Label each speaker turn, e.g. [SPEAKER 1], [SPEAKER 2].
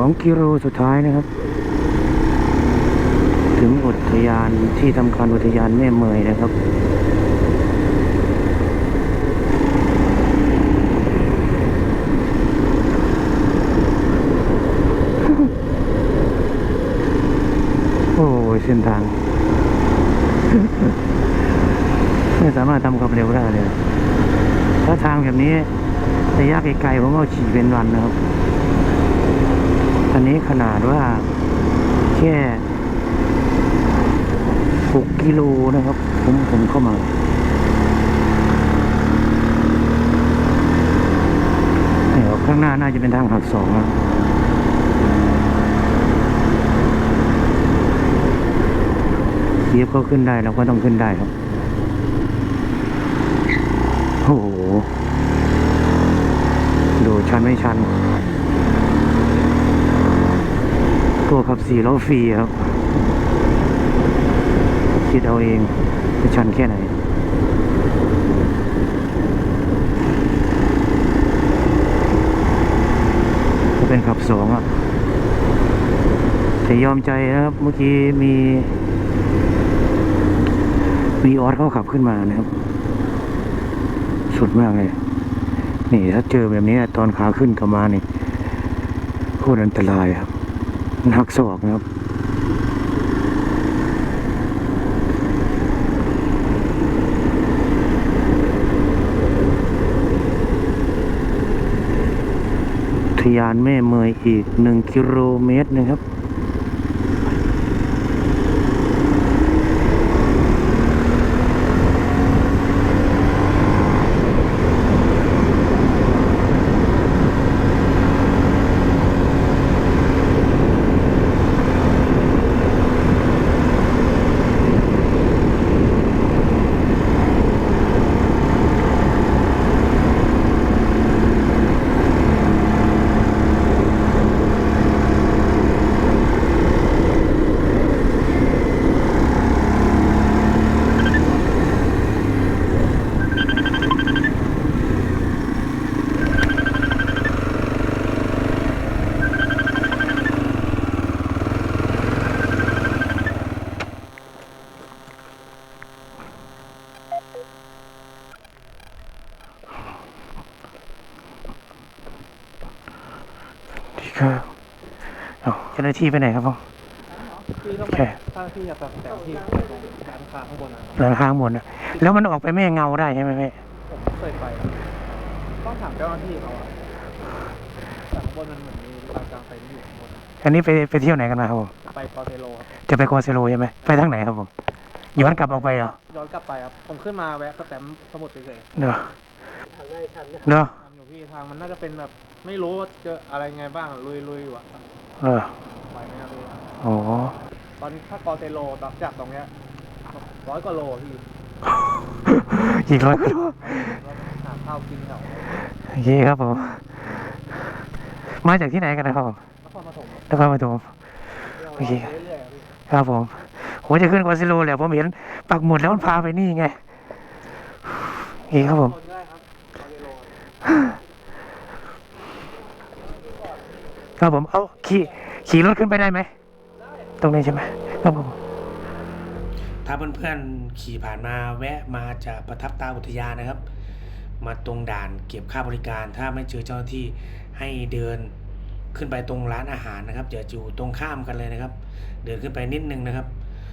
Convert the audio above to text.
[SPEAKER 1] องกิโลสุดท้ายนะครับ ถึงอุทยานที่ทำการอุทยานแม่เมยนะครับโอ้ยเส้นทาง ไม่สามารถทำความเร็วได้เลย ถ้าทางแบบนี้ระยะไกลๆผมก็ขี่เป็นวันนะครับ อันนี้ขนาดว่าแค่หกกิโลนะครับ ผมผมเข้ามาเดี๋ยวข้างหน้าน่าจะเป็นทางหักสองนะเทียบก็ขึ้นได้เราก็ต้องขึ้นได้ครับ โอ้โห ดูชันไม่ชัน ตัวขับสี่ล้อฟรีครับ คิดเอาเองจะชันแค่ไหนก็เป็นขับสองอะแต่ยอมใจนะครับ เมื่อกี้มี มีออสเขาขับขึ้นมานะครับ สุดมากเลย นี่ถ้าเจอแบบนี้ตอนขาขึ้นกลับมานี่โคตรอันตรายครับ มันหักศอกนะครับทยานแม่เมยอีกหนึ่งกิโลเมตรนะครับ ครับเอาเจ้าหน้าที่ไปไหนครับผม
[SPEAKER 2] พี่ต้อง
[SPEAKER 1] โอ
[SPEAKER 2] ไป
[SPEAKER 1] เค
[SPEAKER 2] ถ้าพี่จะแบบแต่ที่ร้านค้าข้างบนนะ
[SPEAKER 1] หลังข้างบนนะแล้วมันออกไปแม่เงาได้ใช่ไหมแม่
[SPEAKER 2] ผมเคยไปครับต้องถามเจ้าหน้าที่เขาอะแต่ข้างบนมันเหมือนมีลานกลางเต็นท์อยู่ข้างบน
[SPEAKER 1] อันนี้ไปไปเที่ยวไหนกันมาครับผม
[SPEAKER 2] ไปกอเทโลครับ
[SPEAKER 1] จะไปโกเซโลใช่ไหมไปทางไหนครับผม ย้อนกลับออกไปเหรอ
[SPEAKER 2] ย้อนกลับไปครับ ผมขึ้นมาแวะสแตมป์สมุดเฉย
[SPEAKER 1] เนอะ
[SPEAKER 2] ๆทางได้ชัน
[SPEAKER 1] เนอะ
[SPEAKER 2] ทางอยู่พี่ทางมันน่าจะเป็นแบบ ไม่รู้ว่าเจออะไรไงบ้างลุยลุยๆอยู่อะ
[SPEAKER 1] เออ
[SPEAKER 2] ไปไหมครับพี่
[SPEAKER 1] โอ้
[SPEAKER 2] ตอนถ้ากอเทโลตัดจากตรงเนี้ยร้อยกว่าโลพี่
[SPEAKER 1] อีกร้อยกิโล
[SPEAKER 2] แล้วหาข้าวกินแถว
[SPEAKER 1] โอเคครับผมมาจากที่ไหนกันนะครับผม
[SPEAKER 2] นครปฐม
[SPEAKER 1] นครปฐมโอเคครับผมผมจะขึ้นโกเซโลแหละผมเห็นปักหมุดแล้วมันพาไปนี่ไงโอเคครับผม
[SPEAKER 2] ครับกอเรั
[SPEAKER 1] บผมเอาขี่ขี่รถขึ้นไปได้ไหมตรงนี้ใช่ไหมครับผมถ้าเพื่อนๆขี่ผ่านมาแวะมาจะประทับตาอุทยานนะครับ มาตรงด่านเก็บค่าบริการ ถ้าไม่เจอเจ้าหน้าที่ให้เดินขึ้นไปตรงร้านอาหารนะครับจะอยู่ตรงข้ามกันเลยนะครับ เดินขึ้นไปนิดนึงนะครับ